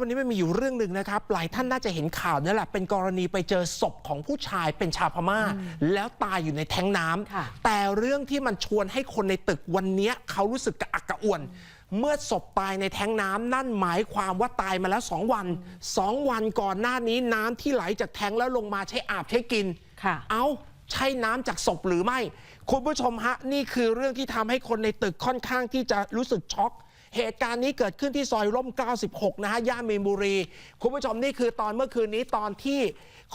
วันนี้มันมีอยู่เรื่องหนึ่งนะครับ หลายท่านน่าจะเห็นข่าวนั่นแหละ เป็นกรณีไปเจอศพของผู้ชายเป็นชาวพม่า แล้วตายอยู่ในแท้งน้ำค่ะแต่เรื่องที่มันชวนให้คนในตึกวันเนี้ยเขารู้สึกกระอักกระอ่วน เมื่อศพตายในแท้งน้ำนั่นหมายความว่าตายมาแล้ว2วัน2วันก่อนหน้านี้น้ำที่ไหลจากแท้งแล้วลงมาใช้อาบใช้กินค่ะเอาใช่น้ำจากศพหรือไม่ คุณผู้ชมฮะ นี่คือเรื่องที่ทำให้คนในตึกค่อนข้างที่จะรู้สึกช็อก เหตุการณ์นี้เกิดขึ้นที่ซอยร่ม 96 นะฮะ ย่านมีนบุรี คุณผู้ชมนี่คือตอนเมื่อคืนนี้ตอนที่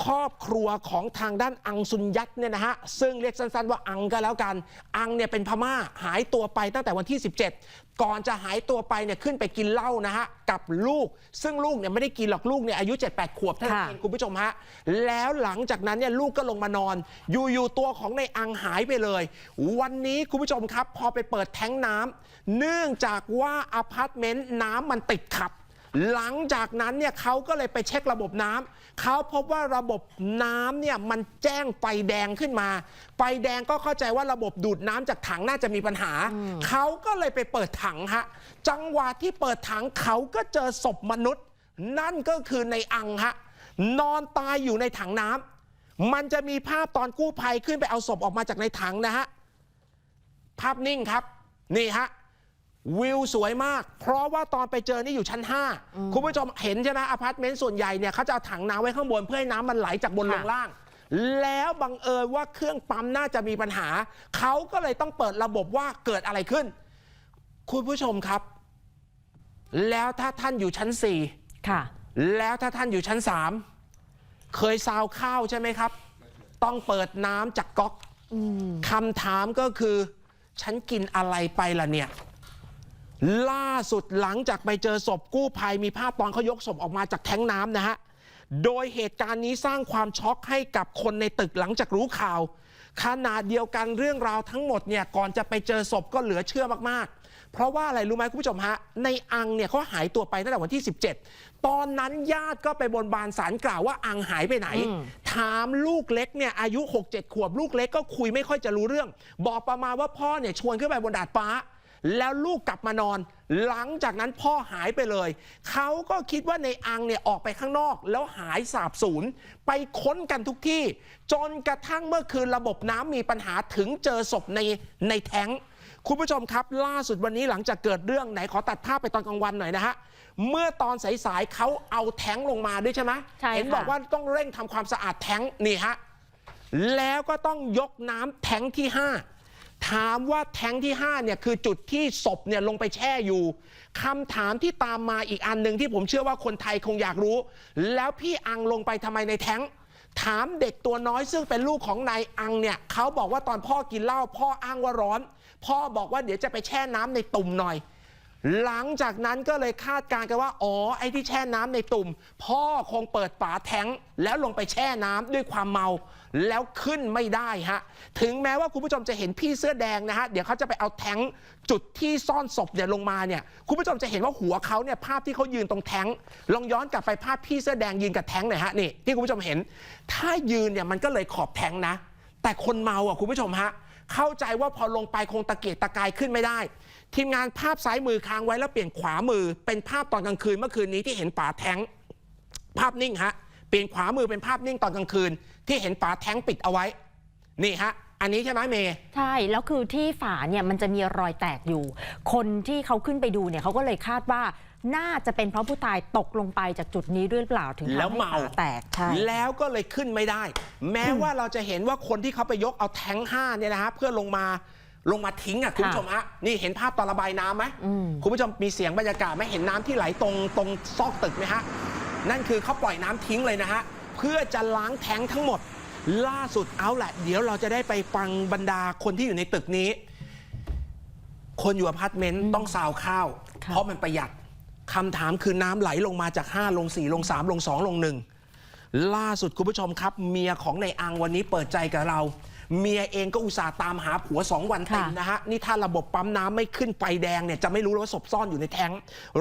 ครอบครัวของทางด้านอังซุนยัตเนี่ยนะฮะ ซึ่งเรียกสั้นๆว่าอังก็แล้วกัน อังเนี่ยเป็นพม่าหายตัวไปตั้งแต่วันที่ 17 ก่อนจะหายตัวไปเนี่ยขึ้นไปกินเหล้านะฮะกับลูก ซึ่งลูกเนี่ยไม่ได้กินหรอกลูกเนี่ยอายุ 7-8 ขวบเท่านั้นค่ะเองคุณผู้ชมฮะแล้วหลังจากนั้นเนี่ยลูกก็ลงมานอน อยู่ๆตัวของในอังหายไปเลย วันนี้คุณผู้ชมครับ พอไปเปิดแท้งน้ำเนื่องจากว่าอพาร์ตเมนต์น้ำมันติดขับ หลังจากนั้นเนี่ยเขาก็เลยไปเช็คระบบน้ำเขาพบว่าระบบน้ำเนี่ยมันแจ้งไฟแดงขึ้นมา ไฟแดงก็เข้าใจว่าระบบดูดน้ำจากถังน่าจะมีปัญหา เขาก็เลยไปเปิดถังฮะจังหวะที่เปิดถังเขาก็เจอศพมนุษย์ นั่นก็คือในอังฮะนอนตายอยู่ในถังน้ำมันจะมีภาพตอนกู้ภัยขึ้นไปเอาศพออกมาจากในถังนะฮะภาพนิ่งครับนี่ฮะ วิวสวยมาก เพราะว่าตอนไปเจอนี่อยู่ชั้น 5 คุณผู้ชมเห็นใช่ไหมอพาร์ตเมนต์ส่วนใหญ่เนี่ยเขาจะเอาถังน้ำไว้ข้างบนเพื่อให้น้ำมันไหลจากบนลค่ะงล่าง แล้วบังเอิญว่าเครื่องปั๊มน่าจะมีปัญหา เขาก็เลยต้องเปิดระบบว่าเกิดอะไรขึ้น คุณผู้ชมครับ แล้วถ้าท่านอยู่ชั้น4ค่ะ แล้วถ้าท่านอยู่ชั้นสามเคยซาวข้าวใช่ไหมครับ ต้องเปิดน้ำจากก๊อกคำถามก็คือ ฉันกินอะไรไปล่ะเนี่ย ล่าสุดหลังจากไปเจอศพกู้ภัยมีภาพตอนเขายกศพออกมาจากแท้งน้ำนะฮะ โดยเหตุการณ์นี้สร้างความช็อกให้กับคนในตึกหลังจากรู้ข่าว ขนาดเดียวกันเรื่องราวทั้งหมดเนี่ยก่อนจะไปเจอศพก็เหลือเชื่อมากๆ เพราะว่าอะไรรู้ไหมคุณผู้ชมฮะ ในอังเนี่ยเขาหายตัวไปตั้งแต่วันที่ 17 ตอนนั้นญาติก็ไปบนบานสารกล่าวว่าอังหายไปไหน ถามลูกเล็กเนี่ยอายุ 6-7 ขวบลูกเล็กก็คุยไม่ค่อยจะรู้เรื่อง บอกประมาณว่าพ่อเนี่ยชวนขึ้นไปบนดาดฟ้า แล้วลูกกลับมานอน หลังจากนั้นพ่อหายไปเลย เขาก็คิดว่าในอังเนี่ยออกไปข้างนอก แล้วหายสาบสูญไปค้นกันทุกที่ จนกระทั่งเมื่อคืนระบบน้ำมีปัญหาถึงเจอศพในในแท้งคุณผู้ชมครับ ล่าสุดวันนี้หลังจากเกิดเรื่องไหนขอตัดภาพไปตอนกลางวันหน่อยนะฮะ เมื่อตอนสายๆเขาเอาแท้งลงมาด้วยใช่ไหมใช่ค่ะ เห็นบอกว่าต้องเร่งทำความสะอาดแท้งนี่ฮะ แล้วก็ต้องยกน้ำแท้งที่ 5 ถามว่าแท้งที่5เนี่ยคือจุดที่ศพเนี่ยลงไปแช่อยู่คำถามที่ตามมาอีกอันหนึ่งที่ผมเชื่อว่าคนไทยคงอยากรู้ แล้วพี่อังลงไปทำไมในแท้งถามเด็กตัวน้อยซึ่งเป็นลูกของนายอังเนี่ยเขาบอกว่าตอนพ่อกินเหล้าพ่ออ้างว่าร้อน พ่อบอกว่าเดี๋ยวจะไปแช่น้ำในตุ่มหน่อย หลังจากนั้นก็เลยคาดการณ์กันว่า อ๋อ ไอ้ที่แช่น้ำในตุ่ม พ่อคงเปิดฝาแท้งแล้วลงไปแช่น้ำด้วยความเมา แล้วขึ้นไม่ได้ฮะ ถึงแม้ว่าคุณผู้ชมจะเห็นพี่เสื้อแดงนะฮะ เดี๋ยวเขาจะไปเอาแท้งจุดที่ซ่อนศพเนี่ยลงมาเนี่ย คุณผู้ชมจะเห็นว่าหัวเขาเนี่ยภาพที่เขายืนตรงแท้ง ลองย้อนกลับไปภาพพี่เสื้อแดงยืนกับแท้งหน่อยฮะนี่ที่คุณผู้ชมเห็น ถ้ายืนเนี่ยมันก็เลยขอบแท้งนะ แต่คนเมาอะคุณผู้ชมฮะเข้าใจว่าพอลงไปคงตะเกียกตะกายขึ้นไม่ได้ ทีมงานภาพซ้ายมือค้างไว้แล้วเปลี่ยนขวามือ เป็นภาพตอนกลางคืนเมื่อคืนนี้ที่เห็นฝาแท้ง ภาพนิ่งฮะเปลี่ยนขวามือเป็นภาพนิ่งตอนกลางคืน ที่เห็นฝาแท้งปิดเอาไว้ นี่ฮะอันนี้ใช่ไหมเมย์ใช่ แล้วคือที่ฝาเนี่ยมันจะมีรอยแตกอยู่ คนที่เขาขึ้นไปดูเนี่ยเขาก็เลยคาดว่าน่าจะเป็นเพราะผู้ตายตกลงไปจากจุดนี้ด้วยหรือเปล่าถึงแล้วทำให้เมาฝาแตกใช่แล้วก็เลยขึ้นไม่ได้ แม้ว่าเราจะเห็นว่าคนที่เขาไปยกเอาแท้งห้าเนี่ยนะฮะเพื่อลงมา ลงมาทิ้งอะคุณผู้ชมฮะนี่เห็นภาพตอนระบายน้ำไหมอืมคุณผู้ชมมีเสียงบรรยากาศไหมเห็นน้ำที่ไหลตรงตรงซอกตึกไหมฮะนั่นคือเขาปล่อยน้ำทิ้งเลยนะฮะเพื่อจะล้างแท้งทั้งหมด ล่าสุดเอาแหละ เดี๋ยวเราจะได้ไปฟังบรรดาคนที่อยู่ในตึกนี้ คนอยู่อพาร์ตเมนต์ต้องซาวข้าวค่ะเพราะมันประหยัดคำถามคือน้ำไหลลงมาจาก 5 ลง 4 ลง 3 ลง 2 ลง 1 ล่าสุดคุณผู้ชมครับ เมียของในอังวันนี้เปิดใจกับเรา เมียเองก็อุตส่าห์ตามหาผัว 2 วันเต็มค่ะนะฮะ นี่ถ้าระบบปั๊มน้ำไม่ขึ้นไฟแดงเนี่ยจะไม่รู้เลยว่าศพซ่อนอยู่ในแท้ง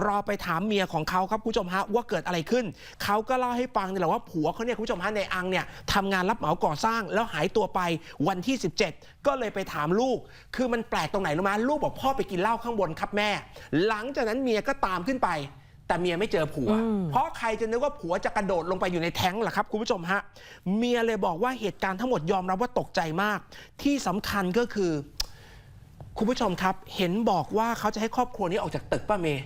รอไปถามเมียของเขาครับคุณผู้ชมฮะว่าเกิดอะไรขึ้น เขาก็เล่าให้ฟังนี่แหละว่าผัวเขาเนี่ยคุณผู้ชมฮะในอังเนี่ยทำงานรับเหมาก่อสร้างแล้วหายตัวไปวันที่ 17 ก็เลยไปถามลูก คือมันแปลกตรงไหนรู้ไหมลูกบอกพ่อไปกินเหล้าข้างบนครับแม่ หลังจากนั้นเมียก็ตามขึ้นไป แต่เมียไม่เจอผัวอืมเพราะใครจะนึกว่าผัวจะกระโดดลงไปอยู่ในแท้งล่ะครับคุณผู้ชมฮะ เมียเลยบอกว่าเหตุการณ์ทั้งหมดยอมรับว่าตกใจมาก ที่สำคัญก็คือ คุณผู้ชมครับ เห็นบอกว่าเขาจะให้ครอบครัวนี้ออกจากตึกป้าเมย์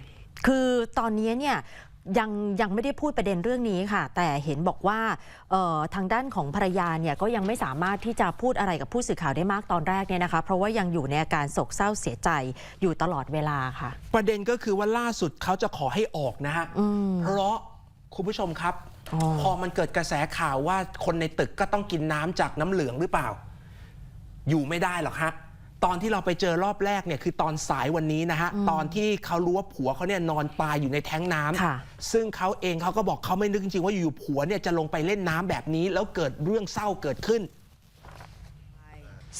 คือตอนนี้เนี่ย ยังยังไม่ได้พูดประเด็นเรื่องนี้ค่ะ แต่เห็นบอกว่าเอ่อทางด้านของภรรยาเนี่ยก็ยังไม่สามารถที่จะพูดอะไรกับผู้สื่อข่าวได้มากตอนแรกเนี่ยนะคะ เพราะว่ายังอยู่ในอาการโศกเศร้าเสียใจอยู่ตลอดเวลาค่ะ ประเด็นก็คือว่าล่าสุดเขาจะขอให้ออกนะฮะอืมเพราะคุณผู้ชมครับอ๋อพอมันเกิดกระแสข่าวว่าคนในตึกก็ต้องกินน้ำจากน้ำเหลืองหรือเปล่า อยู่ไม่ได้หรอกฮะ ตอนที่เราไปเจอรอบแรกเนี่ยคือตอนสายวันนี้นะฮะตอนที่เขารู้ว่าผัวเขาเนี่ยนอนตายอยู่ในแท้งน้ำค่ะ ซึ่งเขาเองเขาก็บอกเขาไม่นึกจริงๆว่าอยู่ๆผัวเนี่ยจะลงไปเล่นน้ำแบบนี้ แล้วเกิดเรื่องเศร้าเกิดขึ้น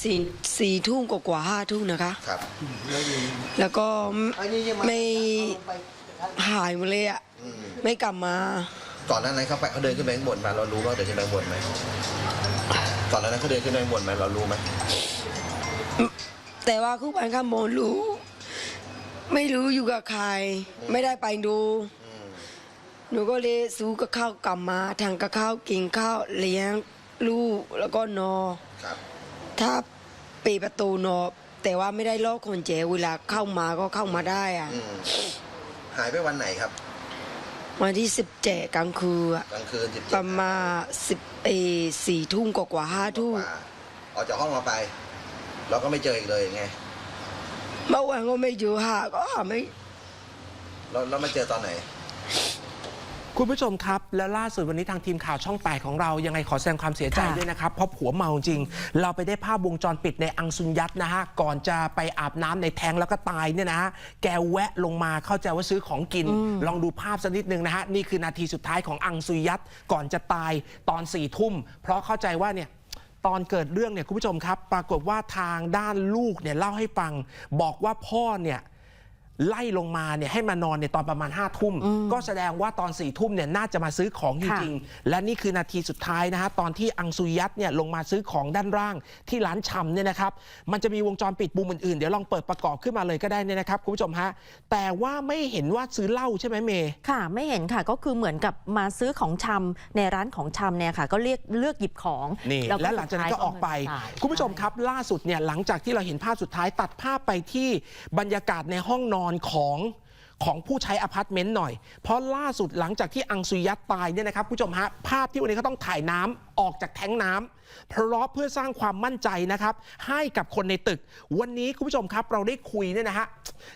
สี่สี่ทุ่มกว่าๆห้าทุ่มนะคะ ครับแล้วก็อันนี้ยังมาไม่หายหมดเลยอะไม่กลับมา ก่อนหน้านั้นเขาไปเขาเดินขึ้นไปข้างบนมาเรารู้ว่าเดินขึ้นไปข้างบนไหมก่อนหน้านั้นเขาเดินขึ้นไปข้างบนไหมเรารู้ไหม แต่ว่าคู่บันข้ามโมนรู้ ไม่รู้อยู่กับใคร ไม่ได้ไปดู หนูก็เลยซื้อกับข้าวกลับมาทางกับข้าวกินข้าวเลี้ยงลูกแล้วก็นอนครับถ้าปีประตูนอนแต่ว่าไม่ได้ล็อกคนเจเวลาเข้ามาก็เข้ามาได้อะ อืมหายไปวันไหนครับวันที่สิบเจ็ดกลางคืนอะกลางคืนสิบปเจ็ดระมาณสิบเอสี่ทุ่มกว่าๆห้าทุ่มออกจากห้องเราไป เราก็ไม่เจออีกเลยไงเมื่อวานก็ไม่อยู่หาก็หาไม่เราเรามาเจอตอนไหน คุณผู้ชมครับ แล้วล่าสุดวันนี้ทางทีมข่าวช่องแปดของเรายังไงขอแสดงความเสียใจค่ะ ด้วยนะครับ เพราะผัวเมาจริง เราไปได้ภาพวงจรปิดในอังซุนยัตนะฮะ ก่อนจะไปอาบน้ำในแทงแล้วก็ตายเนี่ยนะฮะแกแวะลงมาเข้าใจว่าซื้อของกิน ลองดูภาพสักนิดนึงนะฮะ นี่คือนาทีสุดท้ายของอังซุยัตก่อนจะตายตอนสี่ทุ่ม เพราะเข้าใจว่าเนี่ย ตอนเกิดเรื่องเนี่ยคุณผู้ชมครับ ปรากฏว่าทางด้านลูกเนี่ยเล่าให้ฟัง บอกว่าพ่อเนี่ย ไล่ลงมาเนี่ยให้มานอนในยตอนประมาณ5้าทุ่ม ก็แสดงว่าตอน4ี่ทุ่มเนี่ยน่าจะมาซื้อของจค่ะริงๆ และนี่คือนาทีสุดท้ายนะฮะตอนที่อังซุยัตเนี่ยลงมาซื้อของด้านล่างที่ร้านชำเนี่ยนะครับมันจะมีวงจรปิดมุมอื่นๆ เดี๋ยวลองเปิดประกอบขึ้นมาเลยก็ได้เนี่ยนะครับคุณผู้ชมฮะแต่ว่าไม่เห็นว่าซื้อเหล้าใช่ไหมเมย์ค่ะ ไม่เห็นค่ะก็คือเหมือนกับมาซื้อของชำในร้านของชำเนี่ยค่ะ ก็เรียกเลือกหยิบของนี่ก็และหลังจากนั้นก็ออกไปสุดท้ายคุณผู้ชมครับล่าสุดเนี่ยหลังจากที่เราเห็นภาพสุดท้ายตัดภาพไปที่บรรยากาศในห้องนอนของของผู้ใช้อพาร์ตเมนต์หน่อย เพราะล่าสุดหลังจากที่อังซุยัตตายเนี่ยนะครับผู้ชมฮะภาพที่วันนี้เขาต้องถ่ายน้ำออกจากแท้งน้ำ เพราะเพื่อสร้างความมั่นใจนะครับให้กับคนในตึก วันนี้คุณผู้ชมครับเราได้คุยเนี่ยนะฮะ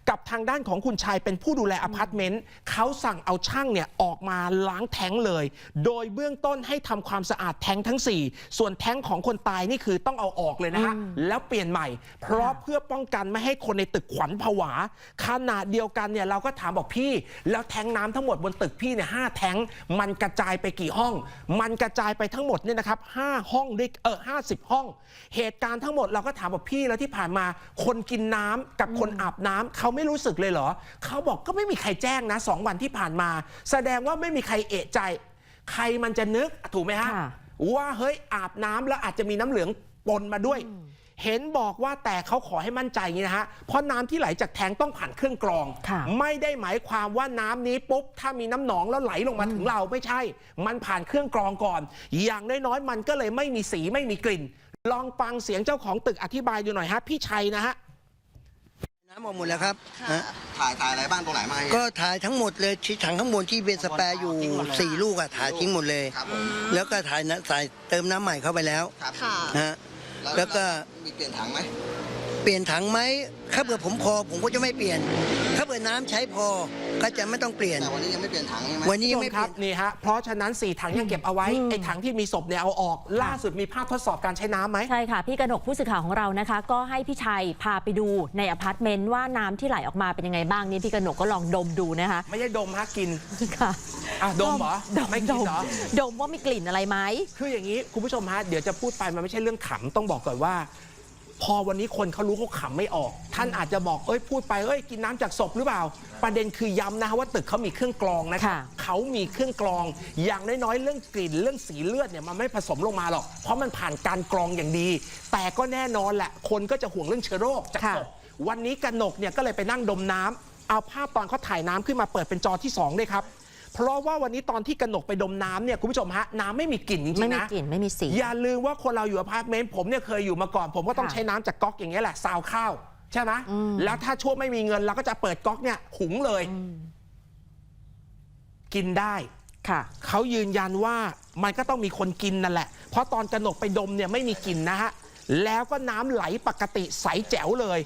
กับทางด้านของคุณชายเป็นผู้ดูแลอพาร์ตเมนต์เขาสั่งเอาช่างเนี่ยออกมาล้างแท้งเลย โดยเบื้องต้นให้ทำความสะอาดแท้งทั้ง 4 ส่วนแท้งของคนตายนี่คือต้องเอาออกเลยนะฮะแล้วเปลี่ยนใหม่ เพราะเพื่อป้องกันไม่ให้คนในตึกขวัญผวาขนาดเดียวกันเนี่ยเราก็ถามบอกพี่ แล้วแท้งน้ำทั้งหมดบนตึกพี่เนี่ยห้าแท้งมันกระจายไปกี่ห้อง มันกระจายไปทั้งหมดเนี่ยนะครับห้าห้องด้วยเออห้าสิบห้อง เหตุการณ์ทั้งหมดเราก็ถามบอกพี่แล้วที่ผ่านมา คนกินน้ำกับคนอาบน้ำเขาไม่รู้สึกเลยเหรอเขาบอกก็ไม่มีใครแจ้งนะสองวันที่ผ่านมา แสดงว่าไม่มีใครเอะใจ ใครมันจะนึกถูกไหมฮะค่ะว่าเฮ้ยอาบน้ำแล้วอาจจะมีน้ำเหลืองปนมาด้วย เห็นบอกว่าแต่เขาขอให้มั่นใจอย่างนี้นะฮะ เพราะน้ำที่ไหลจากแทงต้องผ่านเครื่องกรองค่ะไม่ได้หมายความว่าน้ำนี้ปุ๊บ ถ้ามีน้ำหนองแล้วไหลลงมาถึงเราไม่ใช่ มันผ่านเครื่องกรองก่อน อย่างน้อยๆมันก็เลยไม่มีสีไม่มีกลิ่น ลองฟังเสียงเจ้าของตึกอธิบายดูหน่อยฮะพี่ชัยนะฮะน้ำออกหมดแล้วครับฮะถ่ายถ่ายอะไรบ้างตรงไหนมาก็ถ่ายทั้งหมดเลยที่ถังข้างบนที่เป็นสแปร์อยู่สี่ลูกอะถ่ายทิ้งหมดเลยครับผมแล้วก็ถ่ายน้ำใส่เติมน้ำใหม่เข้าไปแล้วครับฮะ แล้วก็มีเปลี่ยนถังไหม เปลี่ยนถังไหมถ้าเผื่อผมพอผมก็จะไม่เปลี่ยน ถ้าเผื่อน้ำใช้พอก็จะไม่ต้องเปลี่ยนแต่วันนี้ยังไม่เปลี่ยนถังใช่ไหมวันนี้ยังผู้ชไม่มเปครัลี่บยนนี่ฮะเพราะฉะนั้น4ถังยังเก็บเอาไว้ไอ้ถังที่มีศพเนี่ยเอาออก ล่าสุดมีภาพทดสอบการใช้น้ำไหมใช่ค่ะ พี่กนกผู้สื่อข่าวของเรานะคะ ก็ให้พี่ชัยพาไปดูในอพาร์ตเมนต์ว่าน้ำที่ไหลออกมาเป็นยังไงบ้างนี่พี่กนกก็ลองดมดูนะคะ ไม่ใช่ดมฮะกินค่ะอะดมเหรอดมไม่กินเหรอดมว่ามีกลิ่นอะไรไหมคืออย่างนี้คุณผู้ชมฮะเดี๋ยวจะพูดไปมันไม่ใช่เรื่องขำต้องบอกก่อนว่า พอวันนี้คนเขารู้เขาขำไม่ออก ท่านอาจจะบอกเอ้ยพูดไปเอ้ยกินน้ำจากศพหรือเปล่า ประเด็นคือย้ำนะฮะว่าตึกเขามีเครื่องกรองนะครับค่ะเขามีเครื่องกรอง อย่างน้อยๆเรื่องกลิ่นเรื่องสีเลือดเนี่ยมันไม่ผสมลงมาหรอก เพราะมันผ่านการกรองอย่างดี แต่ก็แน่นอนแหละคนก็จะห่วงเรื่องเชื้อโรคจากศพ วันนี้กนกเนี่ยก็เลยไปนั่งดมน้ำเอาภาพตอนเขาถ่ายน้ำขึ้นมาเปิดเป็นจอที่2ด้วยครับ เพราะว่าวันนี้ตอนที่กนกไปดมน้ำเนี่ยคุณผู้ชมฮะน้ำไม่มีกลิ่นจริไม่งๆมีนะกลิ่นไม่มีสี อย่าลืมว่าคนเราอยู่อพาร์ตเมนต์ผมเนี่ยเคยอยู่มาก่อน ผมก็ต้องค่ะใช้น้ำจากก๊อกอย่างเงี้ยแหละซาวข้าว ใช่ไหมอืม แล้วถ้าช่วงไม่มีเงินเราก็จะเปิดก๊อกเนี่ยหุงเลยกินได้ ค่ะ เขายืนยันว่ามันก็ต้องมีคนกินนั่นแหละ เพราะตอนกระหนกไปดมเนี่ยไม่มีกลิ่นนะฮะ แล้วก็น้ำไหลปกติใสแจ๋วเลย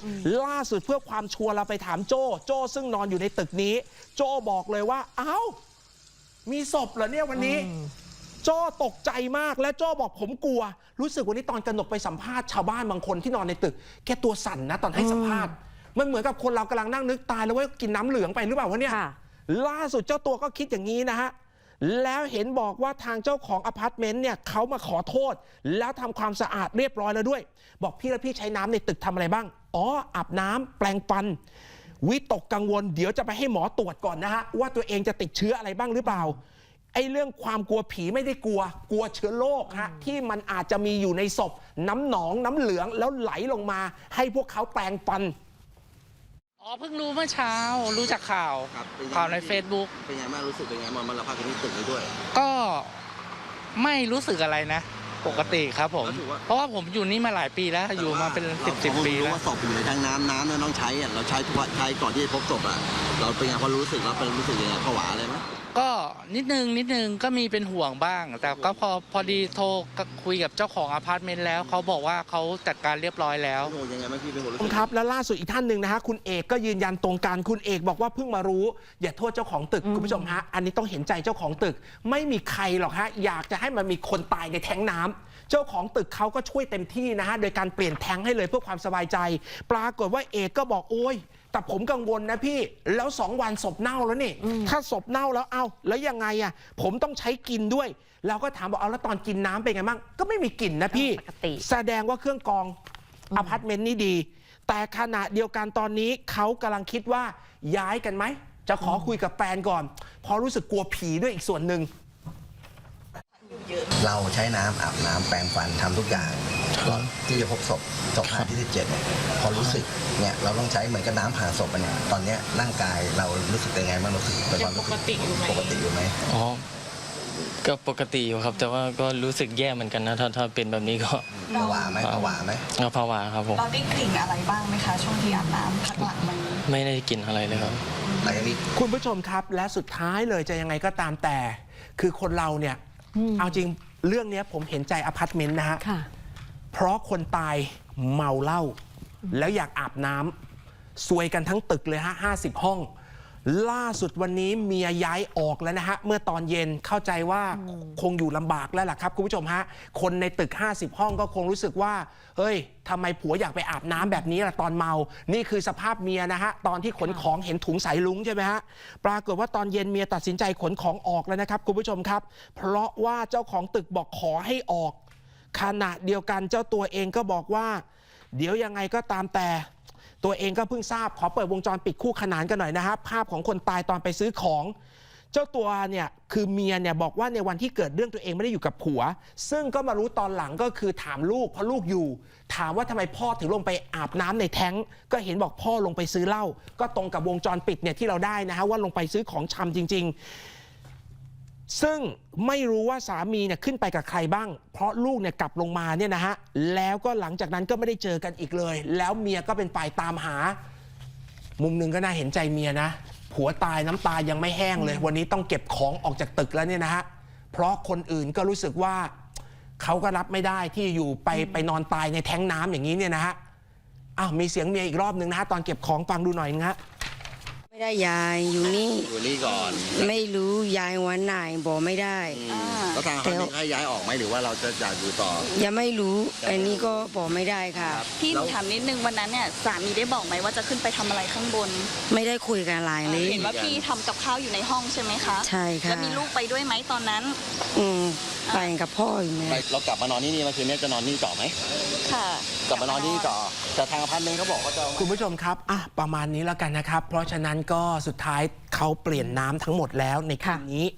ล่าสุดเพื่อความชัวร์เราไปถามโจ้ โจ้ซึ่งนอนอยู่ในตึกนี้ โจ้บอกเลยว่า เอ้า มีศพเหรอเนี่ยวันนี้โจ้ตกใจมากและโจ้บอกผมกลัว รู้สึกวันนี้ตอนกระหนกไปสัมภาษณ์ชาวบ้านบางคนที่นอนในตึก แกตัวสั่นนะตอนให้สัมภาษณ์ มันเหมือนกับคนเรากำลังนั่งนึกตายแล้วว่ากินน้ำเหลืองไปหรือเปล่าวะเนี่ย ค่ะ ล่าสุดเจ้าตัวก็คิดอย่างนี้นะฮะ แล้วเห็นบอกว่าทางเจ้าของอพาร์ตเมนต์เนี่ยเขามาขอโทษ แล้วทำความสะอาดเรียบร้อยแล้วด้วย บอกพี่แล้วพี่ใช้น้ำในตึกทำอะไรบ้าง อ๋ออาบน้ำแปลงฟัน วิตกกังวลเดี๋ยวจะไปให้หมอตรวจก่อนนะฮะว่าตัวเองจะติดเชื้ออะไรบ้างหรือเปล่าไอ้เรื่องความกลัวผีไม่ได้กลัว กลัวเชื้อโรคฮะที่มันอาจจะมีอยู่ในศพ น้ำหนองน้ำเหลืองแล้วไหลลงมา ให้พวกเขาแปลงฟันอ๋อเพิ่งรู้เมื่อเช้ารู้จากข่าวครับเป็นไงข่าวใน Facebook เป็นไงบ้างรู้สึกเป็นไงบ้างมันเราพักกันที่ตึกนี้ด้วย ก็ไม่รู้สึกอะไรนะ ปกติครับผมแล้วถือว่า เพราะว่าผมอยู่นี่มาหลายปีแล้ว อยู่มาเป็นสิบสิบปีรู้แล้ว ว่าศพอยู่ในทางน้ำน้ำเนี่ยต้องใช้อะเราใช้ทุกวันใช้ก่อนที่จะพบศพอะเราเป็นไงพอรู้สึกเราเป็นรู้สึกยังไงผวาอะไรไหม ก็นิดนึงนิดนึงก็มีเป็นห่วงบ้าง แต่ก็พอพอดีโทรคุยกับเจ้าของอพาร์ตเมนต์แล้วเขาบอกว่าเขาจัดการเรียบร้อยแล้วโอ้ยังไงบ้างพี่เป็นหัวรู้คุสึณกครับแล้วล่าสุดอีกท่านหนึ่งนะฮะคุณเอกก็ยืนยันตรงกันคุณเอกบอกว่าเพิ่งมารู้ อย่าโทษเจ้าของตึกคุณผู้ชมฮะอันนี้ต้องเห็นใจเจ้าของตึก ไม่มีใครหรอกฮะอยากจะให้มันมีคนตายในแท้งน้ำเจ้าของตึกเขาก็ช่วยเต็มที่นะฮะโดยการเปลี่ยนแท้งให้เลยเพื่อความสบายใจ ปรากฏว่าเอกก็บอกโอ้ย แต่ผมกังวลนะพี่แล้วสองวันศพเน่าแล้วนี่ ถ้าศพเน่าแล้วเอ้าแล้วยังไงอะผมต้องใช้กินด้วย เราก็ถามบอกเอาแล้วตอนกินน้ำเป็นไงบ้างก็ไม่มีกลิ่นนะพี่ปกติแสดงว่าเครื่องกรองอพาร์ตเมนต์นี่ดี แต่ขณะเดียวกันตอนนี้เขากำลังคิดว่าย้ายกันไหม จะขอคุยกับแฟนก่อนเพราะรู้สึกกลัวผีด้วยอีกส่วนหนึ่งเราใช้น้ำอาบน้ำแปรงฟันทำทุกอย่าง ก่อนที่จะพบศพศพรายที่17เนี่ยพอรู้สึกเนี่ยเราต้องใช้เหมือนกับน้ำผ่าศพอะเนี่ยตอนเนี้ยร่างกายเรารู้สึกเป็นไงบ้างรู้สึกเป็นความรู้สึกปกติอยู่ไหม ปกติอยู่ไหมอ๋อก็ปกติอยู่ครับ แต่ว่าก็รู้สึกแย่เหมือนกันนะ ถ้าถ้าเป็นแบบนี้ก็ผวาไหมผวาไหมก็ภาวะครับผม เราได้กลิ่นอะไรบ้างไหมคะช่วงที่อาบน้ำพักหลังมัน ไม่ได้กินอะไรเลยครับ หลังจากนี้ คุณผู้ชมครับและสุดท้ายเลยจะยังไงก็ตามแต่ คือคนเราเนี่ย เอาจริงเรื่องเนี้ยผมเห็นใจอพาร์ตเมนต์นะฮะ ค่ะ เพราะคนตายเมาเหล้าแล้วอยากอาบน้ำซวยกันทั้งตึกเลยฮะห้าสิบห้อง ล่าสุดวันนี้เมียย้ายออกแล้วนะฮะ เมื่อตอนเย็นเข้าใจว่าคงอยู่ลำบากแล้วล่ะครับคุณผู้ชมฮะ คนในตึก 50 ห้องก็คงรู้สึกว่า เฮ้ยทำไมผัวอยากไปอาบน้ำแบบนี้ล่ะตอนเมา นี่คือสภาพเมียนะฮะ ตอนที่ขนของเห็นถุงสายลุงใช่ไหมฮะ ปรากฏว่าตอนเย็นเมียตัดสินใจขนของออกแล้วนะครับคุณผู้ชมครับ เพราะว่าเจ้าของตึกบอกขอให้ออก ขณะเดียวกันเจ้าตัวเองก็บอกว่า เดี๋ยวยังไงก็ตามแต่ ตัวเองก็เพิ่งทราบขอเปิดวงจรปิดคู่ขนานกันหน่อยนะฮะภาพของคนตายตอนไปซื้อของ เจ้าตัวเนี่ยคือเมียเนี่ยบอกว่าในวันที่เกิดเรื่องตัวเองไม่ได้อยู่กับผัว ซึ่งก็มารู้ตอนหลังก็คือถามลูกเพราะลูกอยู่ ถามว่าทำไมพ่อถึงลงไปอาบน้ำในแท้งก็เห็นบอกพ่อลงไปซื้อเหล้าก็ตรงกับวงจรปิดเนี่ยที่เราได้นะฮะว่าลงไปซื้อของชำจริง ๆ ซึ่งไม่รู้ว่าสามีเนี่ยขึ้นไปกับใครบ้าง เพราะลูกเนี่ยกลับลงมาเนี่ยนะฮะ แล้วก็หลังจากนั้นก็ไม่ได้เจอกันอีกเลย แล้วเมียก็เป็นฝ่ายตามหา มุมหนึ่งก็น่าเห็นใจเมียนะ ผัวตายน้ำตายังไม่แห้งเลย วันนี้ต้องเก็บของออกจากตึกแล้วเนี่ยนะฮะ เพราะคนอื่นก็รู้สึกว่าเขาก็รับไม่ได้ที่อยู่ไปไปนอนตายในแท้งน้ำอย่างนี้เนี่ยนะฮะ อ้าวมีเสียงเมียอีกรอบหนึ่งนะฮะตอนเก็บของฟังดูหน่อยนะฮะ ไม่ได้ยายอยู่นี่อยู่นี่ก่อน ไม่รู้ยายวันไหนบอกไม่ได้ แล้วทางเขาให้ย้ายออกไหมหรือว่าเราจะอยากอยู่ต่อ ยังไม่รู้อันนี้ก็บอกไม่ได้ค่ะพี่หนูถามนิดนึงวันนั้นเนี่ยสามีได้บอกไหมว่าจะขึ้นไปทำอะไรข้างบน ไม่ได้คุยกันหลายเลยเห็นว่าพี่ทำกับข้าวอยู่ในห้องใช่ไหมคะใช่ค่ะแล้วมีลูกไปด้วยไหมตอนนั้น อืมไปกับพ่ออยู่ไหมไปเรากลับมานอนที่นี่เมื่อคืนนี้จะนอนที่นี่ต่อไหมค่ะ กลับมานอนที่นี่ต่อ แต่ทางอพาร์ตเมนต์เขาบอกว่าจะเอาคุณผู้ชมครับอะประมาณนี้แล้วกันนะครับ เพราะฉะนั้นก็สุดท้ายเขาเปลี่ยนน้ำทั้งหมดแล้วในคืนนี้